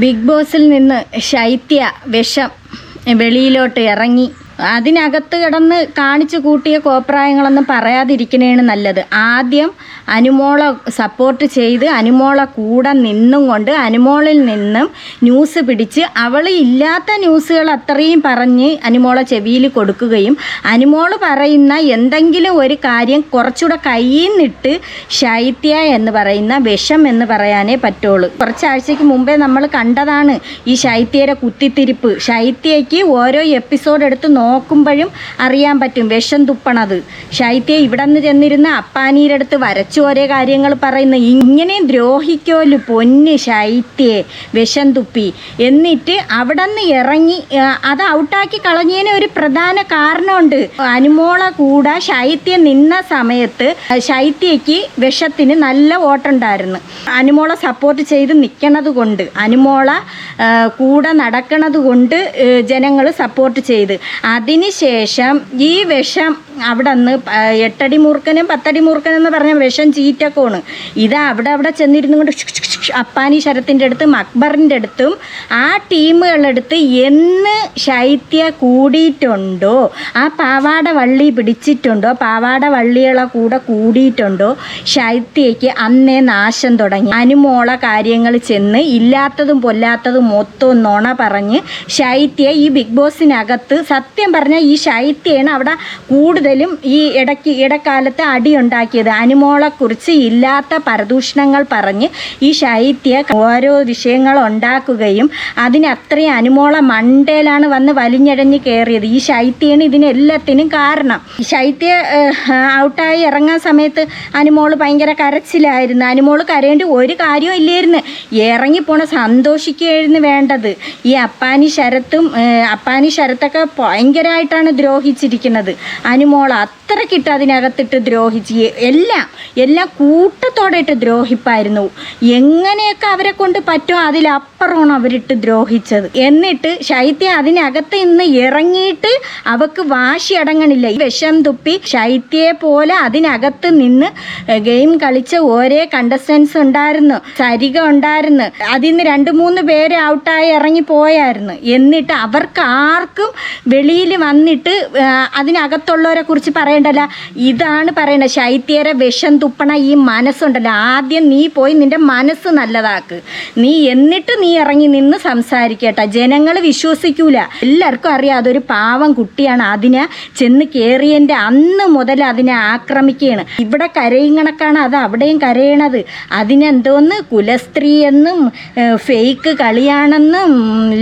Big ബോസിൽ നിന്ന് ശൈത്യ വിഷം വെളിയിലോട്ട് ഇറങ്ങി. അതിനകത്ത് കിടന്ന് കാണിച്ചു കൂട്ടിയ കോപ്രായങ്ങളൊന്നും പറയാതിരിക്കണേണ് നല്ലത്. ആദ്യം അനുമോളെ സപ്പോർട്ട് ചെയ്ത് അനുമോളെ കൂടെ നിന്നും കൊണ്ട് അനുമോളിൽ നിന്നും ന്യൂസ് പിടിച്ച് അവൾ ഇല്ലാത്ത ന്യൂസുകൾ അത്രയും പറഞ്ഞ് അനുമോളെ ചെവിയിൽ കൊടുക്കുകയും അനുമോൾ പറയുന്ന എന്തെങ്കിലും ഒരു കാര്യം കുറച്ചുകൂടെ കയ്യിൽ നിന്നിട്ട് ശൈത്യ എന്ന് പറയുന്ന വിഷം എന്ന് പറയാനേ പറ്റുള്ളൂ. കുറച്ചാഴ്ചയ്ക്ക് മുമ്പേ നമ്മൾ കണ്ടതാണ് ഈ ശൈത്യയുടെ കുത്തിത്തിരിപ്പ്. ശൈത്യയ്ക്ക് ഓരോ എപ്പിസോഡ് എടുത്ത് നോക്കുമ്പോഴും അറിയാൻ പറ്റും. വിഷം തുപ്പണത്. ശൈത്യ ഇവിടെ നിന്ന് ചെന്നിരുന്ന അപ്പാനീരടുത്ത് വരച്ചു ഓരോ കാര്യങ്ങൾ പറയുന്നു. ഇങ്ങനെ ദ്രോഹിക്കോൽ പൊന്ന് ശൈത്യേ വിഷം തുപ്പി. എന്നിട്ട് അവിടെ നിന്ന് ഇറങ്ങി അത് ഔട്ടാക്കി കളഞ്ഞതിന് ഒരു പ്രധാന കാരണമുണ്ട്. അനുമോള കൂടെ ശൈത്യ നിന്ന സമയത്ത് ശൈത്യയ്ക്ക് വിഷത്തിന് നല്ല ഓട്ടുണ്ടായിരുന്നു. അനുമോളെ സപ്പോർട്ട് ചെയ്ത് നിൽക്കണത് കൊണ്ട് അനുമോള കൂടെ നടക്കണത് കൊണ്ട് ജനങ്ങൾ സപ്പോർട്ട് ചെയ്ത്. അതിനുശേഷം ഈ വിഷം അവിടെ നിന്ന് എട്ടടി മൂർക്കനും പത്തടി മൂർക്കനും എന്ന് പറഞ്ഞ വിഷം ചീറ്റക്കോണ്. ഇത് അവിടെ അവിടെ ചെന്നിരുന്നു കൊണ്ട് അപ്പാനി ശരത്തിന്റെ അടുത്തും അക്ബറിന്റെ അടുത്തും ആ ടീമുകളെടുത്ത് എന്ന് ശൈത്യ കൂടിയിട്ടുണ്ടോ? ആ പാവാട വള്ളി പിടിച്ചിട്ടുണ്ടോ? പാവാട വള്ളികളെ കൂടെ കൂടിയിട്ടുണ്ടോ? ശൈത്യയ്ക്ക് അന്നേ നാശം തുടങ്ങി. അനുമോള കാര്യങ്ങൾ ചെന്ന് ഇല്ലാത്തതും പൊല്ലാത്തതും മൊത്തം നുണ പറഞ്ഞ് ശൈത്യ ഈ ബിഗ് ബോസിനകത്ത് സത്യം പറഞ്ഞാൽ ഈ ശൈത്യയാണ് അവിടെ കൂടുതലും ഈ ഇടയ്ക്ക് ഇടക്കാലത്ത് അടിയുണ്ടാക്കിയത് അനുമോളെക്കുറിച്ച് ഇല്ലാത്ത പരദൂഷണങ്ങൾ പറഞ്ഞ് ഈ ശൈത്യ ഓരോ വിഷയങ്ങൾ ഉണ്ടാക്കുകയും അതിനത്രയും അനുമോള മണ്ടയിലാണ് വന്ന് വലിഞ്ഞഴഞ്ഞ് കയറിയത്. ഈ ശൈത്യാണ് ഇതിനെല്ലാത്തിനും കാരണം. ശൈത്യ ഔട്ടായി ഇറങ്ങാൻ സമയത്ത് അനുമോൾ ഭയങ്കര കരച്ചിലായിരുന്നു. അനുമോൾ കരയേണ്ട ഒരു കാര്യവും ഇല്ലായിരുന്നു. ഇറങ്ങിപ്പോണ സന്തോഷിക്കുകയായിരുന്നു വേണ്ടത്. ഈ അപ്പാനി ശരത്തും അപ്പാനി ശരത്തൊക്കെ ഭയങ്കരമായിട്ടാണ് ദ്രോഹിച്ചിരിക്കുന്നത്. അനുമോൾ അത്രക്കിട്ട് അതിനകത്തിട്ട് ദ്രോഹിച്ച് എല്ലാം എല്ലാം കൂട്ടത്തോടെ ഇട്ട് ദ്രോഹിപ്പായിരുന്നു. എങ്ങനെയൊക്കെ അവരെ കൊണ്ട് പറ്റുമോ അതിലപ്പുറമാണ് അവരിട്ട് ദ്രോഹിച്ചത്. എന്നിട്ട് ശൈത്യ അതിനകത്ത് നിന്ന് ഇറങ്ങിയിട്ട് അവക്ക് വാശി അടങ്ങണില്ല. ഈ വിഷം തുപ്പി ശൈത്യയെ പോലെ അതിനകത്ത് നിന്ന് ഗെയിം കളിച്ച ഓരോ കണ്ടസ്റ്റൻസ് ഉണ്ടായിരുന്നു. സരിക ഉണ്ടായിരുന്നു. അതിൽ നിന്ന് രണ്ട് മൂന്ന് പേര് ഔട്ടായി ഇറങ്ങി പോയായിരുന്നു. എന്നിട്ട് അവർക്ക് ആർക്കും വെളിയിൽ വന്നിട്ട് അതിനകത്തുള്ളവരെ കുറിച്ച് പറയണ്ടല്ല ഇതാണ് പറയണത് ശൈത്യരെ വിഷം തുപ്പണ ഈ മനസ്സുണ്ടല്ലോ. ആദ്യം നീ പോയി നിന്റെ മനസ്സ് നല്ലതാക്ക്. നീ എന്നിട്ട് നീ ഇറങ്ങി നിന്ന് സംസാരിക്കട്ടെ. ജനങ്ങൾ വിശ്വസിക്കൂല. എല്ലാവർക്കും അറിയാം അതൊരു പാവം കുട്ടിയാണ്. അതിനെ ചെന്ന് കയറിയതിന്റെ അന്ന് മുതൽ അതിനെ ആക്രമിക്കുകയാണ്. ഇവിടെ കരയിങ്ങണക്കാണ് അത് അവിടെയും കരയണത്. അതിനെന്തോന്ന് കുലസ്ത്രീ എന്നും ഫേക്ക് കളിയാണെന്നും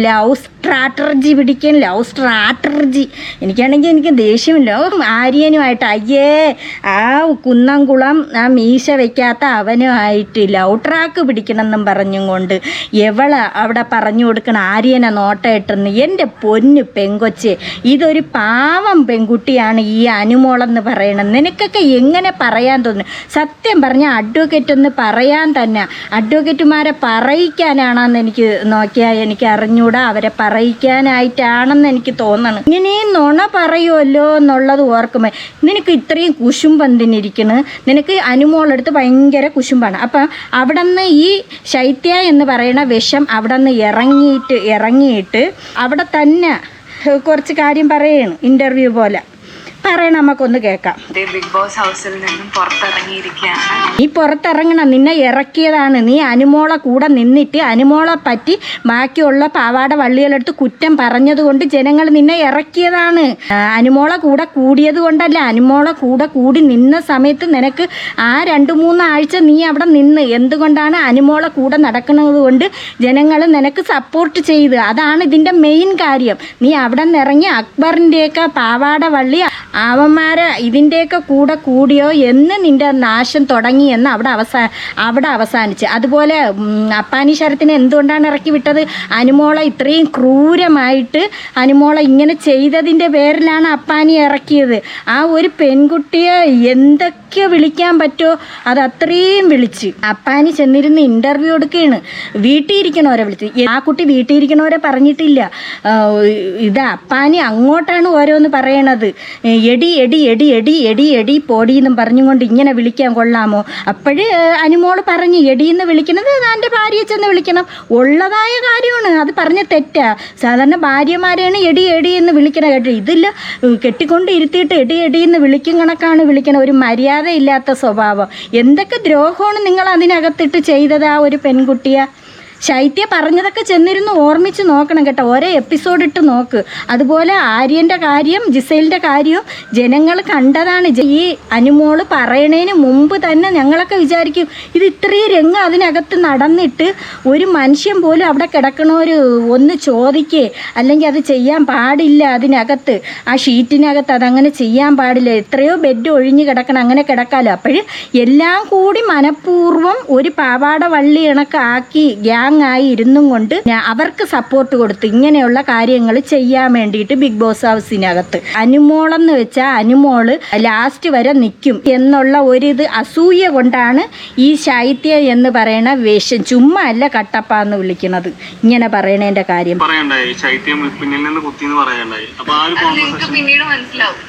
ലവ് സ്ട്രാറ്റർജി പിടിക്കാൻ ലവ് സ്ട്രാറ്റർജി. എനിക്കാണെങ്കിൽ എനിക്ക് ദേഷ്യമില്ല. ഓ, ആര്യനുമായിട്ട് അയ്യേ ആ കുന്നംകുളം ആ മീശ വയ്ക്കാത്ത അവനുമായിട്ട് ലവ് ട്രാക്ക് പിടിക്കണമെന്നും പറഞ്ഞും കൊണ്ട് എവൾ അവിടെ പറഞ്ഞു കൊടുക്കണം ആര്യനെ നോട്ടയിട്ടെന്ന് എന്റെ പൊന്ന് പെങ്കൊച്ച് ഇതൊരു പാവം പെൺകുട്ടിയാണ് ഈ അനുമോളെന്ന് പറയണം നിനക്കൊക്കെ എങ്ങനെ പറയാൻ തോന്നുന്നു സത്യം പറഞ്ഞാൽ അഡ്വക്കേറ്റ് ഒന്ന് പറയാൻ തന്നെ. അഡ്വക്കേറ്റുമാരെ പറയിക്കാനാണെന്ന് എനിക്ക് നോക്കിയാൽ എനിക്ക് അറിഞ്ഞൂടാ. അവരെ പറയിക്കാനായിട്ടാണെന്ന് എനിക്ക് തോന്നണം. ഇങ്ങനെയും നുണ പറയുമല്ലോ എന്നുള്ളത് ഓർക്കുമ്പോൾ നിനക്ക് ഇത്രയും കുശുമ്പെന്തിനിരിക്കണ്? നിനക്ക് അനുമോളെടുത്ത് ഭയങ്കര കുശുമ്പാണ്. അപ്പം അവിടെ നിന്ന് ഈ ശൈത്യ എന്ന് പറയുന്ന വിഷം അവിടെ നിന്ന് ഇറങ്ങിയിട്ട് ഇറങ്ങിയിട്ട് അവിടെ തന്നെ കുറച്ച് കാര്യം പറയണം ഇന്റർവ്യൂ പോലെ. പറയണം നമുക്കൊന്ന് കേൾക്കാം. ബിഗ് ബോസ് ഹൗസിൽ നിന്നും പുറത്തിറങ്ങിയിരിക്കുകയാണ്. നീ പുറത്തിറങ്ങണം നിന്നെ ഇറക്കിയതാണ്. നീ അനുമോളെ കൂടെ നിന്നിട്ട് അനുമോളെ പറ്റി ബാക്കിയുള്ള പാവാട വള്ളികളെടുത്ത് കുറ്റം പറഞ്ഞതുകൊണ്ട് ജനങ്ങൾ നിന്നെ ഇറക്കിയതാണ്. അനുമോളെ കൂടെ കൂടിയത് കൊണ്ടല്ല അനുമോളെ കൂടെ കൂടി നിന്ന സമയത്ത് നിനക്ക് ആ രണ്ട് മൂന്നാഴ്ച നീ അവിടെ നിന്ന്. എന്തുകൊണ്ടാണ് അനുമോളെ കൂടെ നടക്കുന്നത് കൊണ്ട് ജനങ്ങൾ നിനക്ക് സപ്പോർട്ട് ചെയ്ത്? അതാണ് ഇതിന്റെ മെയിൻ കാര്യം. നീ അവിടെ നിന്ന് ഇറങ്ങി അക്ബറിന്റെയൊക്കെ പാവാട വള്ളി അവന്മാരെ ഇതിന്റെയൊക്കെ കൂടെ കൂടിയോ എന്ന് നിന്റെ നാശം തുടങ്ങി എന്ന് അവിടെ അവസാ അവിടെ അവസാനിച്ച്. അതുപോലെ അപ്പാനി ശരത്തിനെ എന്തുകൊണ്ടാണ് ഇറക്കി വിട്ടത്? അനുമോളെ ഇത്രയും ക്രൂരമായിട്ട് അനുമോളെ ഇങ്ങനെ ചെയ്തതിന്റെ പേരിലാണ് അപ്പാനി ഇറക്കിയത്. ആ ഒരു പെൺകുട്ടിയെ എന്തൊക്കെ വിളിക്കാൻ പറ്റുമോ അത് അത്രയും വിളിച്ച്. അപ്പാനി ചെന്നിരുന്ന് ഇന്റർവ്യൂ എടുക്കുകയാണ്. വീട്ടിൽ ഇരിക്കണവരെ വിളിച്ച്. ആ കുട്ടി വീട്ടിൽ ഇരിക്കണവരെ പറഞ്ഞിട്ടില്ല ഇത് അപ്പാനി അങ്ങോട്ടാണ് ഓരോന്ന് പറയണത്. എടി എടി എടി എടി എടി എടി പോടി എന്നും പറഞ്ഞുകൊണ്ട് ഇങ്ങനെ വിളിക്കാൻ കൊള്ളാമോ? അപ്പോഴേ അനുമോൾ പറഞ്ഞു എടി എന്ന് വിളിക്കുന്നത് എന്റെ ഭാര്യയെ ചെന്ന് വിളിക്കണം. ഉള്ളതായ കാര്യമാണ് അത് പറഞ്ഞ തെറ്റാ. സാധാരണ ഭാര്യമാരെയാണ് എടി എടി എന്ന് വിളിക്കണ കേട്ടോ. ഇതില്ല കെട്ടിക്കൊണ്ട് ഇരുത്തിയിട്ട് എടി എടി എന്ന് വിളിക്കും കണക്കാണ് വിളിക്കണ ഒരു മര്യാദയില്ലാത്ത സ്വഭാവം. എന്തൊക്കെ ദ്രോഹമാണ് നിങ്ങൾ അതിനകത്തിട്ട് ചെയ്തത് ആ ഒരു പെൺകുട്ടിയെ? ശൈത്യ പറഞ്ഞതൊക്കെ ചെന്നിരുന്ന് ഓർമ്മിച്ച് നോക്കണം കേട്ടോ. ഓരോ എപ്പിസോഡ് ഇട്ട് നോക്ക്. അതുപോലെ ആര്യന്റെ കാര്യം ജിസൈലിന്റെ കാര്യവും ജനങ്ങൾ കണ്ടതാണ്. ഈ അനുമോൾ പറയണതിന് മുമ്പ് തന്നെ ഞങ്ങളൊക്കെ വിചാരിക്കും ഇത് ഇത്രയും രംഗം അതിനകത്ത് നടന്നിട്ട് ഒരു മനുഷ്യൻ പോലും അവിടെ കിടക്കണവർ ഒന്ന് ചോദിക്കേ. അല്ലെങ്കിൽ അത് ചെയ്യാൻ പാടില്ല അതിനകത്ത്. ആ ഷീറ്റിനകത്ത് അതങ്ങനെ ചെയ്യാൻ പാടില്ല. എത്രയോ ബെഡ് ഒഴിഞ്ഞ് കിടക്കണം അങ്ങനെ കിടക്കാമല്ലോ അപ്പോഴും എല്ലാം കൂടി മനഃപൂർവം ഒരു പാവാട വള്ളി ഇണക്ക് ആക്കി ഗ്യാങ് ആയി ഇരുന്നും കൊണ്ട് അവർക്ക് സപ്പോർട്ട് കൊടുത്ത് ഇങ്ങനെയുള്ള കാര്യങ്ങൾ ചെയ്യാൻ വേണ്ടിയിട്ട് ബിഗ് ബോസ് ഹൗസിനകത്ത് അനുമോളെന്ന് വെച്ചാൽ അനുമോൾ ലാസ്റ്റ് വരെ നിൽക്കും എന്നുള്ള ഒരിത് അസൂയ കൊണ്ടാണ് ഈ ശൈത്യ എന്ന് പറയുന്ന വേഷം. ചുമ്മാ അല്ല കട്ടപ്പ എന്ന് വിളിക്കുന്നത്. ഇങ്ങനെ പറയണേന്റെ കാര്യം. പറയണ്ടായി. ശൈത്യം പിന്നിൽ നിന്ന് കുത്തിന്ന് പറയണ്ടായി. അപ്പൊ ആ ഒരു പിന്നീട് മനസ്സിലാവും.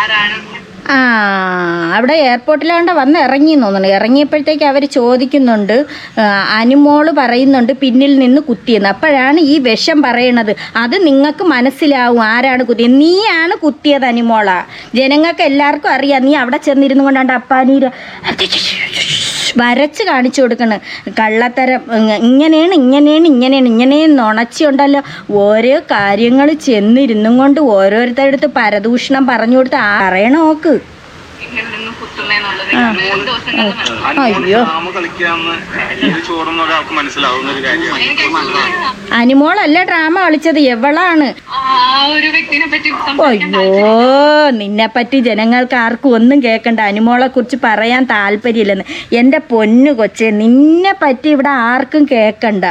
ആരാണ് ആ അവിടെ എയർപോർട്ടിലാണ്ട് വന്ന് ഇറങ്ങി തോന്നുന്നു. ഇറങ്ങിയപ്പോഴത്തേക്ക് അവർ ചോദിക്കുന്നുണ്ട് അനുമോൾ പറയുന്നുണ്ട് പിന്നിൽ നിന്ന് കുത്തിയെന്ന്. അപ്പോഴാണ് ഈ വിഷം പറയണത്. അത് നിങ്ങൾക്ക് മനസ്സിലാവും ആരാണ് കുത്തിയത് നീയാണ് കുത്തിയത് അനുമോള. ജനങ്ങൾക്ക് എല്ലാവർക്കും അറിയാം. നീ അവിടെ ചെന്നിരുന്നു കൊണ്ടാണ്ട് അപ്പാനീര്. വരച്ച് കാണിച്ചു കൊടുക്കണ്. കള്ളത്തരം ഇങ്ങ- ഇങ്ങനെയാണ് ഇങ്ങനെയാണ് ഇങ്ങനെയാണ് ഇങ്ങനെയും നുണച്ചുണ്ടല്ലോ ഓരോ കാര്യങ്ങൾ ചെന്നിരുന്നും കൊണ്ട് ഓരോരുത്തരുടെ അടുത്ത് പരദൂഷണം പറഞ്ഞു കൊടുത്ത് ആ പറയണ നിന്ന് ദിവസങ്ങളിൽ അയ്യോ. നാമ കളിക്കാന്ന് ചോറുന്ന ഒരാൾക്ക് മനസ്സിലാവുന്ന ഒരു കാര്യമാണ്. അനുമോളല്ല ഡ്രാമ കളിച്ചത് എവളാണ്? ആ ഒരു വ്യക്തിനെ പറ്റി സംസാരിക്കാൻ അയ്യോ നിന്നെപ്പറ്റി ജനങ്ങൾക്ക് ആർക്കും ഒന്നും കേൾക്കണ്ട. അനുമോളെ കുറിച്ച് പറയാൻ താല്പര്യമില്ലെന്ന്. എന്റെ പൊന്നു കൊച്ചെ നിന്നെ പറ്റി ഇവിടെ ആർക്കും കേൾക്കണ്ട.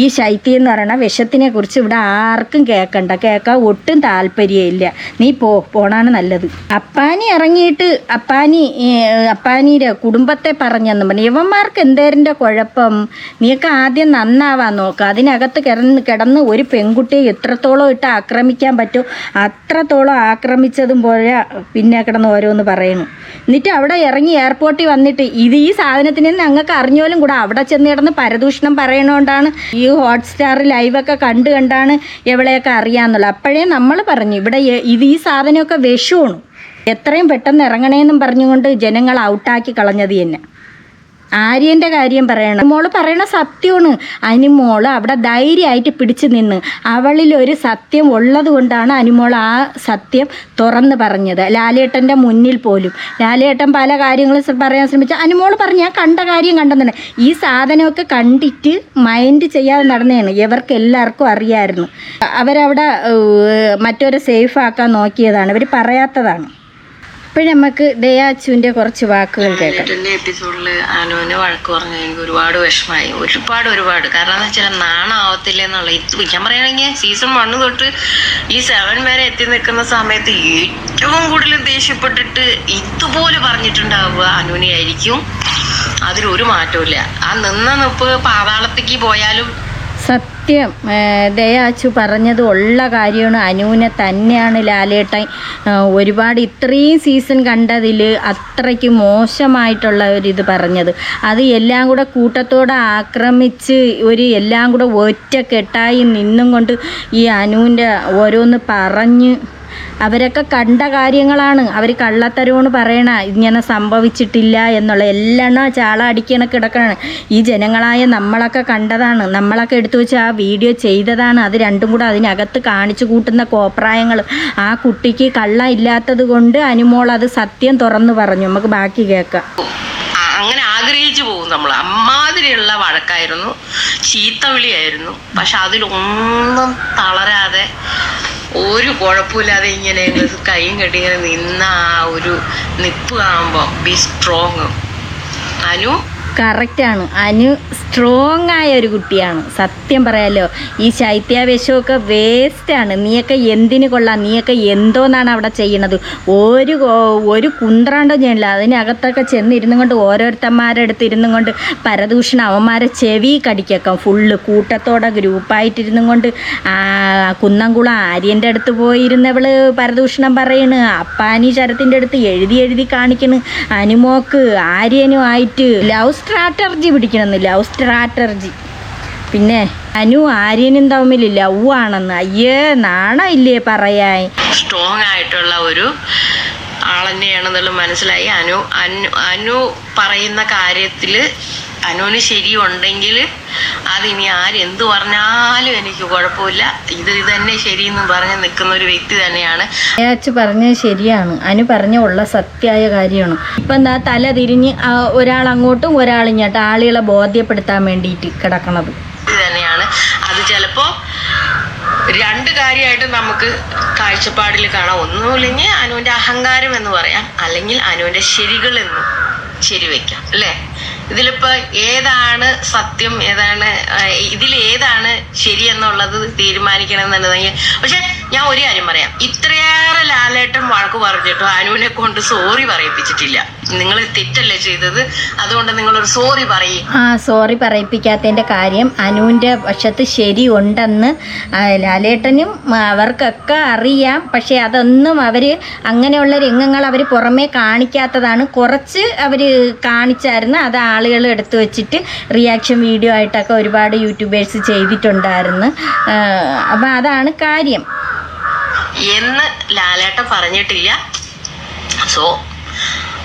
ഈ ശൈത്യം എന്ന് പറയുന്ന വിഷത്തിനെ കുറിച്ച് ഇവിടെ ആർക്കും കേൾക്കണ്ട. കേൾക്കാൻ ഒട്ടും താല്പര്യമില്ല. നീ പോ പോണാണ് നല്ലത്. അപ്പാനി ഇറങ്ങിയിട്ട് അപ്പാനി അപ്പാനിയുടെ കുടുംബത്തെ പറഞ്ഞെന്ന് പറഞ്ഞു. ഇവന്മാർക്ക് എന്തേരിന്റെ കുഴപ്പം? നീയൊക്കെ ആദ്യം നന്നാവാൻ നോക്കുക അതിനകത്ത് കിടന്ന് കിടന്ന് ഒരു പെൺകുട്ടിയെ എത്രത്തോളം ഇട്ട് ആക്രമിക്കാൻ പറ്റുമോ അത്രത്തോളം ആക്രമിച്ചതും പോലെ പിന്നെ കിടന്ന് ഓരോന്ന് പറയുന്നു എന്നിട്ട് അവിടെ ഇറങ്ങി എയർപോർട്ടിൽ വന്നിട്ട് ഇത് ഈ സാധനത്തിനെ ഞങ്ങൾക്ക് അറിഞ്ഞോലും കൂടെ അവിടെ ചെന്ന് കിടന്ന് പരദൂഷണം പറയണോണ്ടാണ് ഈ ഹോട്ട്സ്റ്റാർ ലൈവൊക്കെ കണ്ട് കണ്ടാണ് എവിടെയൊക്കെ അറിയാന്നുള്ളത്. അപ്പോഴേ നമ്മൾ പറഞ്ഞു ഇവിടെ ഇത് ഈ സാധനമൊക്കെ വിഷമാണ് എത്രയും പെട്ടെന്ന് ഇറങ്ങണേന്നും പറഞ്ഞുകൊണ്ട് ജനങ്ങൾ ഔട്ടാക്കി കളഞ്ഞത് തന്നെ. ആര്യന്റെ കാര്യം പറയണം. മോൾ പറയണ സത്യമാണ്. അനിമോൾ അവിടെ ധൈര്യമായിട്ട് പിടിച്ചു നിന്ന് അവളിൽ ഒരു സത്യം ഉള്ളത് കൊണ്ടാണ് അനിമോൾ ആ സത്യം തുറന്ന് പറഞ്ഞത്. ലാലേട്ടന്റെ മുന്നിൽ പോലും. ലാലേട്ടൻ പല കാര്യങ്ങളും പറയാൻ ശ്രമിച്ചു. അനിമോൾ പറഞ്ഞു ഞാൻ കണ്ട കാര്യം കണ്ടെന്നാണ് ഈ സാധനമൊക്കെ കണ്ടിട്ട് മൈൻഡ് ചെയ്യാതെ നടന്നതാണ്. ഇവർക്ക് എല്ലാവർക്കും അറിയായിരുന്നു. അവരവിടെ മറ്റൊരു സേഫ് ആക്കാൻ നോക്കിയതാണ്. ഇവർ പറയാത്തതാണ്. ഇപ്പോഴും നമുക്ക് ദയാച്ചുവിന്റെ കുറച്ച് വാക്കുകൾ കേൾക്കാം. എപ്പിസോഡിൽ അനുവിന് വഴക്ക് പറഞ്ഞ എനിക്ക് ഒരുപാട് വിഷമമായി ഒരുപാട് ഒരുപാട്. കാരണം എന്ന് വെച്ചാൽ നാണാവത്തില്ല എന്നുള്ള ഞാൻ പറയുകയാണെങ്കിൽ സീസൺ വണ്ണ് തൊട്ട് ഈ സെവൻ വരെ എത്തി നിൽക്കുന്ന സമയത്ത് ഏറ്റവും കൂടുതൽ ദേഷ്യപ്പെട്ടിട്ട് ഇതുപോലെ പറഞ്ഞിട്ടുണ്ടാവുക അനുവിനെ ആയിരിക്കും അതിലൊരു മാറ്റവും ആ നിന്ന നിപ്പ് പാതാളത്തേക്ക് പോയാലും സത്യം ദയാച്ചു പറഞ്ഞത് ഉള്ള കാര്യമാണ്. അനുവിനെ തന്നെയാണ് ലാലേട്ടൻ ഒരുപാട് ഇത്രയും സീസൺ കണ്ടതിൽ അത്രയ്ക്ക് മോശമായിട്ടുള്ള ഒരു ഇത് പറഞ്ഞത്. അത് എല്ലാം കൂടെ കൂട്ടത്തോടെ ആക്രമിച്ച് ഒരു എല്ലാം കൂടെ ഒറ്റക്കെട്ടായി നിന്നും കൊണ്ട് ഈ അനുവിന്റെ ഓരോന്ന് പറഞ്ഞ് അവരൊക്കെ കണ്ട കാര്യങ്ങളാണ്. അവർ കള്ളത്തരമാണ് പറയണ. ഇങ്ങനെ സംഭവിച്ചിട്ടില്ല എന്നുള്ള എല്ലെണ്ണ ചാള അടിക്കണ കിടക്കണ ഈ ജനങ്ങളായ നമ്മളൊക്കെ കണ്ടതാണ്. നമ്മളൊക്കെ എടുത്തു വെച്ച് ആ വീഡിയോ ചെയ്തതാണ്. അത് രണ്ടും കൂടെ അതിനകത്ത് കാണിച്ചു കൂട്ടുന്ന കോപ്രായങ്ങൾ ആ കുട്ടിക്ക് കള്ള ഇല്ലാത്തത് കൊണ്ട് അനുമോൾ അത് സത്യം തുറന്നു പറഞ്ഞു. നമുക്ക് ബാക്കി കേൾക്കാം. അങ്ങനെ ആഗ്രഹിച്ചു പോകും നമ്മൾ. അമ്മാതിരിയുള്ള വഴക്കായിരുന്നു. ചീത്തവിളിയായിരുന്നു പക്ഷെ അതിലൊന്നും തളരാതെ ഒരു കുഴപ്പമില്ലാതെ ഇങ്ങനെ കൈയും കെട്ടി ഇങ്ങനെ നിന്ന ആ ഒരു നിപ്പ് കാണുമ്പോൾ ബി സ്ട്രോങ് അനു? കറക്റ്റ് ആണ്. അനു സ്ട്രോങ് ആയ ഒരു കുട്ടിയാണ്. സത്യം പറയാലോ ഈ ശൈത്യാവേശമൊക്കെ വേസ്റ്റാണ് നീയൊക്കെ എന്തിന് കൊള്ളാം? നീയൊക്കെ എന്തോന്നാണ് അവിടെ ചെയ്യണത്? ഒരു ഒരു കുന്ത്രാണ്ടോ ചെയ്യണില്ല. അതിനകത്തൊക്കെ ചെന്നിരുന്നും കൊണ്ട് ഓരോരുത്തന്മാരെ അടുത്തിരുന്നു കൊണ്ട് പരദൂഷണം അവന്മാരെ ചെവി കടിക്കൊക്കെ. ഫുള്ള് കൂട്ടത്തോടെ ഗ്രൂപ്പായിട്ടിരുന്നും കൊണ്ട് കുന്നംകുളം ആര്യന്റെ അടുത്ത് പോയിരുന്നവൾ പരദൂഷണം പറയണ്. അപ്പാനി ശരത്തിന്റെ അടുത്ത് എഴുതി എഴുതി കാണിക്കണ്. അനുമോക്ക് ആര്യനുമായിട്ട് ലവ് സ്ട്രാറ്റർജി പിടിക്കണമെന്ന് ലവ് സ്ട്രാറ്റർജി. പിന്നെ അനു ആര്യനും ലവ് ആണെന്ന് അയ്യേ നാണമില്ലേ പറയാൻ. സ്ട്രോങ് ആയിട്ടുള്ള ഒരു ആളെന്നെയാണെന്നുള്ളത് മനസ്സിലായി. അനു അനു അനു പറയുന്ന കാര്യത്തിൽ അനുവിന് ശരിയുണ്ടെങ്കിൽ അതിനി ആരെന്ത് പറഞ്ഞാലും എനിക്ക് കുഴപ്പമില്ല. ഇത് ഇതന്നെ തന്നെ ശരിയെന്ന് പറഞ്ഞ് നിൽക്കുന്ന ഒരു വ്യക്തി തന്നെയാണ്. അയാച്ച് പറഞ്ഞത് ശരിയാണ്. അനു പറഞ്ഞ ഉള്ള സത്യമായ കാര്യമാണ്. ഇപ്പം എന്താ തല തിരിഞ്ഞ് ഒരാൾ അങ്ങോട്ടും ഒരാൾ ഇങ്ങോട്ടും ആളുകളെ ബോധ്യപ്പെടുത്താൻ വേണ്ടിയിട്ട് കിടക്കണത്. തന്നെയാണ്. അത് ചിലപ്പോൾ രണ്ട് കാര്യമായിട്ട് നമുക്ക് കാഴ്ചപ്പാടിൽ കാണാം. ഒന്നുമില്ലെങ്കിൽ അനുവിന്റെ അഹങ്കാരം എന്ന് പറയാം. അല്ലെങ്കിൽ അനുവിന്റെ ശരികൾ എന്ന് ശരിവെക്കാം അല്ലേ? ഇതിലിപ്പോ ഏതാണ് സത്യം ഏതാണ് ഇതിൽ ഏതാണ് ശരി എന്നുള്ളത് തീരുമാനിക്കണമെന്നുണ്ടെങ്കിൽ പക്ഷെ ഞാൻ ഒരു കാര്യം പറയാം. ഇത്രയേറെ ലാലേട്ടൻ വഴക്ക് പറഞ്ഞിട്ടും അനുവിനെ കൊണ്ട് സോറി പറയിപ്പിച്ചിട്ടില്ല. നിങ്ങൾ തെറ്റല്ലേ ചെയ്തത്? അതുകൊണ്ട് നിങ്ങൾ ഒരു സോറി പറയും. ആ സോറി പറയിപ്പിക്കാത്തതിന്റെ കാര്യം അനുവിന്റെ പക്ഷത്ത് ശരി ഉണ്ടെന്ന് ലാലേട്ടനും അവർക്കൊക്കെ അറിയാം. പക്ഷെ അതൊന്നും അവർ അങ്ങനെയുള്ള രംഗങ്ങൾ അവർ പുറമേ കാണിക്കാത്തതാണ്. കുറച്ച് അവർ കാണിച്ചായിരുന്നു. അത് ആളുകൾ എടുത്തു വെച്ചിട്ട് റിയാക്ഷൻ വീഡിയോ ആയിട്ടൊക്കെ ഒരുപാട് യൂട്യൂബേഴ്സ് ചെയ്തിട്ടുണ്ടായിരുന്നു. അപ്പം അതാണ് കാര്യം. എന്ന് ലാലേട്ടൻ പറഞ്ഞിട്ടില്ല. സോ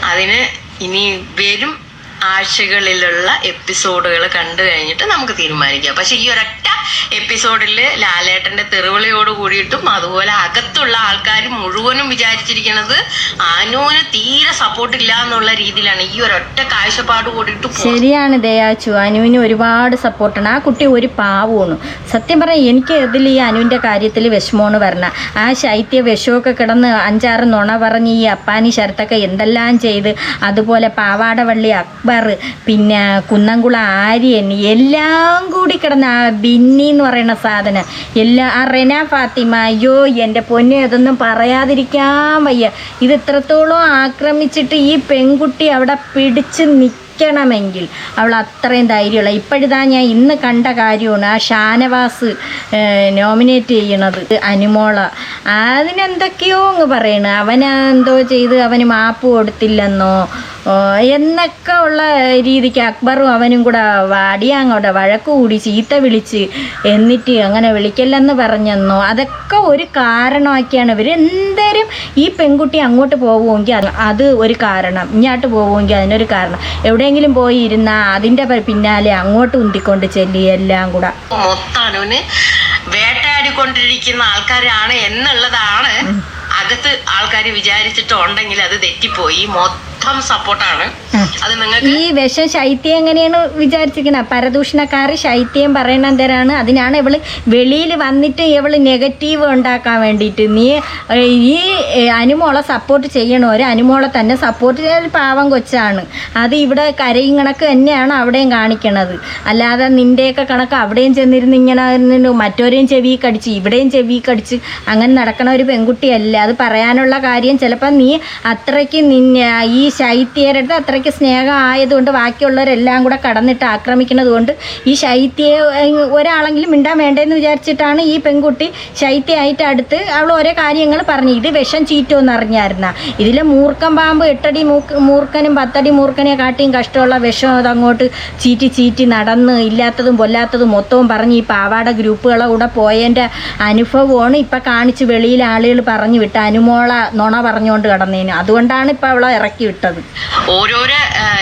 അതിന് ഇനി വരും ആഴ്ചകളിലുള്ള എപ്പിസോഡുകൾ കണ്ടു കഴിഞ്ഞിട്ട് നമുക്ക് തീരുമാനിക്കാം. പക്ഷെ ഈ ഒരൊറ്റ എപ്പിസോഡിൽ ലാലേട്ടന്റെ തെറിവിളിയോട് കൂടിയിട്ടും അതുപോലെ അകത്തുള്ള ആൾക്കാർ മുഴുവനും വിചാരിച്ചിരിക്കുന്നത് ആനുവിന് തീരെ സപ്പോർട്ട് ഇല്ല എന്നുള്ള രീതിയിലാണ് ഈ ഒരൊറ്റ കാഴ്ചപ്പാട് കൂടിയിട്ട് ശരിയാണ് ദയാച്ചു അനുവിന് ഒരുപാട് സപ്പോർട്ടാണ് ആ കുട്ടി ഒരു പാവമാണ്. സത്യം പറയാം എനിക്ക് ഇതിൽ ഈ അനുവിന്റെ കാര്യത്തിൽ വിഷമമാണ് വരണ. ആ ശൈത്യ വിഷമൊക്കെ കിടന്ന് അഞ്ചാറ് നുണ പറഞ്ഞ് ഈ അപ്പാനി ശരത്തൊക്കെ എന്തെല്ലാം ചെയ്ത് അതുപോലെ പാവാടവള്ളി അക്ബർ പിന്നെ കുന്നംകുളം ആര്യൻ എല്ലാം കൂടി കിടന്ന ആ ബിന്നി എന്ന് പറയുന്ന സാധനം. എല്ലാ ആ റെന ഫാത്തിമ അയ്യോ എന്റെ പൊന്നെ അതൊന്നും പറയാതിരിക്കാൻ വയ്യ. ഇത് ഇത്രത്തോളം ആക്രമിച്ചിട്ട് ഈ പെൺകുട്ടി അവിടെ പിടിച്ച് നിൽക്കണമെങ്കിൽ അവൾ അത്രയും ധൈര്യമുള്ള. ഇപ്പോഴിതാ ഞാൻ ഇന്ന് കണ്ട കാര്യമാണ് ആ ഷാനവാസ് നോമിനേറ്റ് ചെയ്യണത് അനുമോള. അതിനെന്തൊക്കെയോ അങ്ങ് പറയണ. അവനെന്തോ ചെയ്ത് അവന് മാപ്പ് കൊടുത്തില്ലെന്നോ. എന്നൊക്കെ ഉള്ള രീതിക്ക് അക്ബറും അവനും കൂടെ വാടിയാങ്ങോട്ടെ വഴക്ക് കൂടി ചീത്ത വിളിച്ച് എന്നിട്ട് അങ്ങനെ വിളിക്കല്ലെന്ന് പറഞ്ഞെന്നോ? അതൊക്കെ ഒരു കാരണമാക്കിയാണ് ഇവർ എന്തേലും ഈ പെൺകുട്ടി അങ്ങോട്ട് പോകുമെങ്കിൽ അത് ഒരു കാരണം. ഇങ്ങോട്ട് പോകുമെങ്കിൽ അതിനൊരു കാരണം. എവിടെയെങ്കിലും പോയി ഇരുന്നാൽ അതിന്റെ പിന്നാലെ അങ്ങോട്ട് ഉന്തിക്കൊണ്ട് ചെല്ലി എല്ലാം കൂടെ. മൊത്തം അനുവിന് വേട്ടയാടിക്കൊണ്ടിരിക്കുന്ന ആൾക്കാരാണ് എന്നുള്ളതാണ്. അകത്ത് ആൾക്കാർ വിചാരിച്ചിട്ടുണ്ടെങ്കിൽ അത് തെറ്റിപ്പോയി. മൊത്തം സപ്പോർട്ടാണ്. അത് നിങ്ങൾക്ക് ഈ വിഷം ശൈത്യം എങ്ങനെയാണ് വിചാരിച്ചിരിക്കുന്നത്? പരദൂഷണക്കാർ ശൈത്യം പറയണ എന്തരാണ്? അതിനാണ് ഇവൾ വെളിയിൽ വന്നിട്ട് ഇവൾ നെഗറ്റീവ് ഉണ്ടാക്കാൻ വേണ്ടിയിട്ട്. നീ ഈ അനുമോളെ സപ്പോർട്ട് ചെയ്യണവര് അനുമോളെ തന്നെ സപ്പോർട്ട് ചെയ്യാൻ പാവം കൊച്ചാണ്. അത് ഇവിടെ കരയും കണക്ക് തന്നെയാണ് അവിടെയും കാണിക്കണത്. അല്ലാതെ നിന്റെയൊക്കെ കണക്ക് അവിടെയും ചെന്നിരുന്ന് ഇങ്ങനെ മറ്റോരെയും ചെവി കടിച്ച് ഇവിടെയും ചെവി കടിച്ച് അങ്ങനെ നടക്കണ ഒരു പെൺകുട്ടിയല്ല? അത് പറയാനുള്ള കാര്യം ചിലപ്പോൾ നീ അത്രയ്ക്ക് നിന്നെ ഈ അടുത്ത് അത്രയ്ക്ക് സ്നേഹം ആയതുകൊണ്ട് ബാക്കിയുള്ളവരെല്ലാം കൂടെ കടന്നിട്ട് ആക്രമിക്കുന്നത് കൊണ്ട് ഈ ശൈത്യയെ ഒരാളെങ്കിലും മിണ്ടാൻ വേണ്ടതെന്ന് വിചാരിച്ചിട്ടാണ് ഈ പെൺകുട്ടി ശൈത്യമായിട്ട് അടുത്ത് അവൾ ഓരോ കാര്യങ്ങൾ പറഞ്ഞു. ഇത് വിഷം ചീറ്റുമെന്ന് അറിഞ്ഞായിരുന്ന. ഇതിലെ മൂർക്കം പാമ്പ് എട്ടടി മൂർക്കനും പത്തടി മൂർക്കനെ കാട്ടിയും കഷ്ടമുള്ള വിഷം അതങ്ങോട്ട് ചീറ്റി ചീറ്റി നടന്ന് ഇല്ലാത്തതും പൊല്ലാത്തതും മൊത്തവും പറഞ്ഞ് ഈ പാവാട ഗ്രൂപ്പുകളെ കൂടെ പോയതിന്റെ അനുഭവമാണ് ഇപ്പം കാണിച്ച് വെളിയിൽ ആളുകൾ പറഞ്ഞു വിട്ട് അനുമോള നുണ പറഞ്ഞുകൊണ്ട് കിടന്നതിന് അതുകൊണ്ടാണ് ഇപ്പം അവളെ ഇറക്കി വിട്ടത്. ഓരോരോ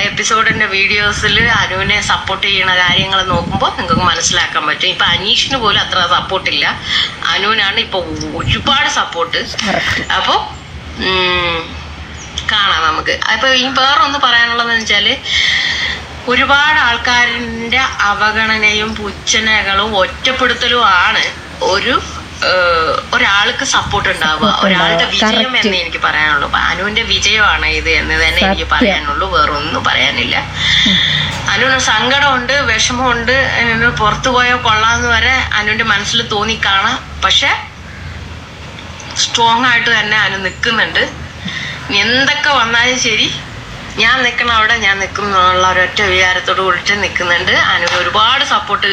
എപ്പിസോഡിന്റെ വീഡിയോസിൽ അനുവിനെ സപ്പോർട്ട് ചെയ്യുന്ന കാര്യങ്ങൾ നോക്കുമ്പോൾ നിങ്ങൾക്ക് മനസ്സിലാക്കാൻ പറ്റും. ഇപ്പൊ അനീഷിന് പോലും അത്ര സപ്പോർട്ടില്ല അനുവിനാണ് ഇപ്പൊ ഒരുപാട് സപ്പോർട്ട് അപ്പോ കാണാം നമുക്ക്. അപ്പൊ ഈ വേറൊന്ന് പറയാനുള്ളതെന്ന് വെച്ചാൽ ഒരുപാട് ആൾക്കാരിന്റെ അവഗണനയും പുച്ഛനകളും ഒറ്റപ്പെടുത്തലും ആണ് ഒരു ഒരാൾക്ക് സപ്പോർട്ട് ഉണ്ടാവുക. ഒരാളുടെ. വിജയം. എന്ന് എനിക്ക് പറയാനുള്ളൂ. അനുവിന്റെ വിജയമാണ് ഇത് എന്ന് തന്നെ എനിക്ക്. പറയാനുള്ളൂ. വേറൊന്നും പറയാനില്ല. അനുവിന് സങ്കടമുണ്ട് വിഷമമുണ്ട്. പുറത്തു പോയാൽ കൊള്ളാന്ന് വരെ അനുവിന്റെ മനസ്സിൽ തോന്നി തോന്നിക്കാണാം പക്ഷെ സ്ട്രോങ് ആയിട്ട് തന്നെ അനു നിൽക്കുന്നുണ്ട്. എന്തൊക്കെ വന്നാലും ശരി ഞാൻ നിൽക്കണ അവിടെ ഞാൻ നിൽക്കും എന്നുള്ള ഒരൊറ്റ വിചാരത്തോട് കൂടിയിട്ട് നിൽക്കുന്നുണ്ട് അനുവിന് ഒരുപാട് സപ്പോർട്ട്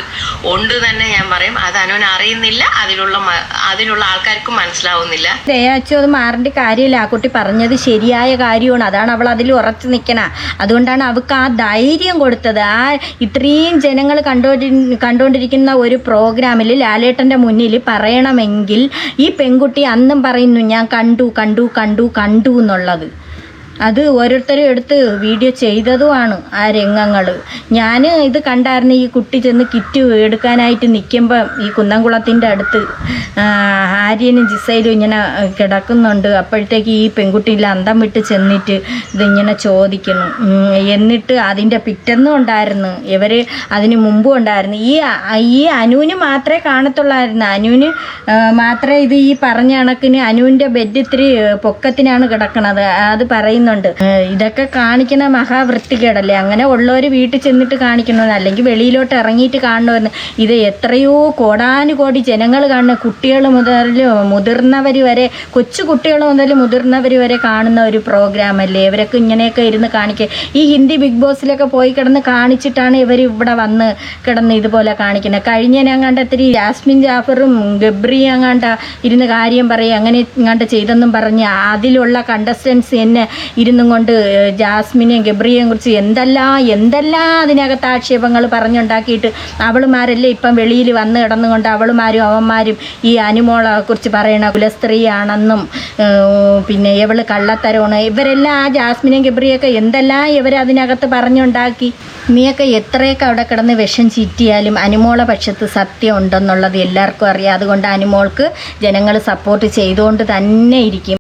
ഉണ്ട് തന്നെ ഞാൻ പറയും. അത് അനുവിന് അറിയുന്നില്ല. അതിലുള്ള അതിലുള്ള ആൾക്കാർക്കും മനസ്സിലാവുന്നില്ല. ദയാച്ചു അത് മാറേണ്ട കാര്യമില്ല. ആ കുട്ടി പറഞ്ഞത് ശരിയായ കാര്യമാണ്. അതാണ് അവൾ അതിൽ ഉറച്ചു നിൽക്കണ അതുകൊണ്ടാണ് അവൾക്ക് ആ ധൈര്യം കൊടുത്തത്. ആ ഇത്രയും ജനങ്ങൾ കണ്ടോണ്ടി കണ്ടുകൊണ്ടിരിക്കുന്ന ഒരു പ്രോഗ്രാമിൽ ലാലേട്ടന്റെ മുന്നിൽ പറയണമെങ്കിൽ ഈ പെൺകുട്ടി അന്നും പറയുന്നു ഞാൻ കണ്ടു കണ്ടു കണ്ടു കണ്ടു എന്നുള്ളത്. അത് ഓരോരുത്തരും എടുത്ത് വീഡിയോ ചെയ്തതുമാണ് ആ രംഗങ്ങൾ ഞാൻ ഇത് കണ്ടായിരുന്നു ഈ കുട്ടി ചെന്ന് കിറ്റ് എടുക്കാനായിട്ട് നിൽക്കുമ്പം ഈ കുന്നംകുളത്തിന്റെ അടുത്ത് ആര്യനും ജിസയിലും ഇങ്ങനെ കിടക്കുന്നുണ്ട്. അപ്പോഴത്തേക്ക് ഈ പെൺകുട്ടിയിൽ അന്തം വിട്ട് ചെന്നിട്ട് ഇതിങ്ങനെ ചോദിക്കുന്നു. എന്നിട്ട് അതിന്റെ പിറ്റെന്നും ഉണ്ടായിരുന്നു. ഇവർ അതിന് മുമ്പും ഉണ്ടായിരുന്നു. ഈ ഈ അനുവിന് മാത്രമേ കാണത്തുള്ളായിരുന്നു. അനുവിന് മാത്രമേ ഇത് ഈ പറഞ്ഞ കണക്കിന് അനുവിന്റെ ബെഡ് ഇത്തിരി പൊക്കത്തിനാണ് കിടക്കണത്. അത് പറയുന്നുണ്ട് ഇതൊക്കെ കാണിക്കുന്ന മഹാവൃത്തികേടല്ലേ? അങ്ങനെ ഉള്ളവർ വീട്ടിൽ ചെന്നിട്ട് കാണിക്കണമെന്ന് അല്ലെങ്കിൽ വെളിയിലോട്ട് ഇറങ്ങിയിട്ട് കാണണമെന്ന് ഇത് എത്രയോ കോടാനുകോടി ജനങ്ങൾ കാണുന്ന കുട്ടികൾ മുതൽ മുതിർന്നവർ വരെ കൊച്ചു കുട്ടികൾ മുതൽ മുതിർന്നവർ വരെ കാണുന്ന ഒരു പ്രോഗ്രാം അല്ലേ? ഇവരൊക്കെ ഇങ്ങനെയൊക്കെ ഇരുന്ന് കാണിക്കുക ഈ ഹിന്ദി ബിഗ് ബോസിലൊക്കെ പോയി കിടന്ന് കാണിച്ചിട്ടാണ് ഇവർ ഇവിടെ വന്ന് കിടന്ന് ഇതുപോലെ കാണിക്കുന്നത്. കഴിഞ്ഞ ഞങ്ങാണ്ട് ഇത്തിരി ജാസ്മിൻ ജാഫറും ഗബ്രി അങ്ങാണ്ട ഇരുന്ന് കാര്യം പറയും അങ്ങനെ ഇങ്ങാണ്ട് ചെയ്തെന്നും പറഞ്ഞ് അതിലുള്ള കണ്ടസ്റ്റൻസ് എന്നെ ഇരുന്നും കൊണ്ട് ജാസ്മിനെയും ഗബ്രിയെയും കുറിച്ച് എന്തെല്ലാം എന്തെല്ലാം അതിനകത്ത് ആക്ഷേപങ്ങൾ പറഞ്ഞുണ്ടാക്കിയിട്ട് അവളുമാരല്ലേ ഇപ്പം വെളിയിൽ വന്ന് കിടന്നുകൊണ്ട് അവളുമാരും അവന്മാരും ഈ അനുമോളെ കുറിച്ച് പറയണ കുലസ്ത്രീയാണെന്നും പിന്നെ ഇവൾ കള്ളത്തരമാണ് ഇവരെല്ലാം ആ ജാസ്മിനെയും ഗബ്രിയൊക്കെ എന്തെല്ലാം ഇവർ അതിനകത്ത് പറഞ്ഞുണ്ടാക്കി? നീയൊക്കെ എത്രയൊക്കെ അവിടെ കിടന്ന് വിഷം ചീറ്റിയാലും അനുമോളെ പക്ഷത്ത് സത്യം ഉണ്ടെന്നുള്ളത് എല്ലാവർക്കും അറിയാം. അതുകൊണ്ട് അനുമോൾക്ക് ജനങ്ങൾ സപ്പോർട്ട് ചെയ്തുകൊണ്ട് തന്നെ ഇരിക്കും.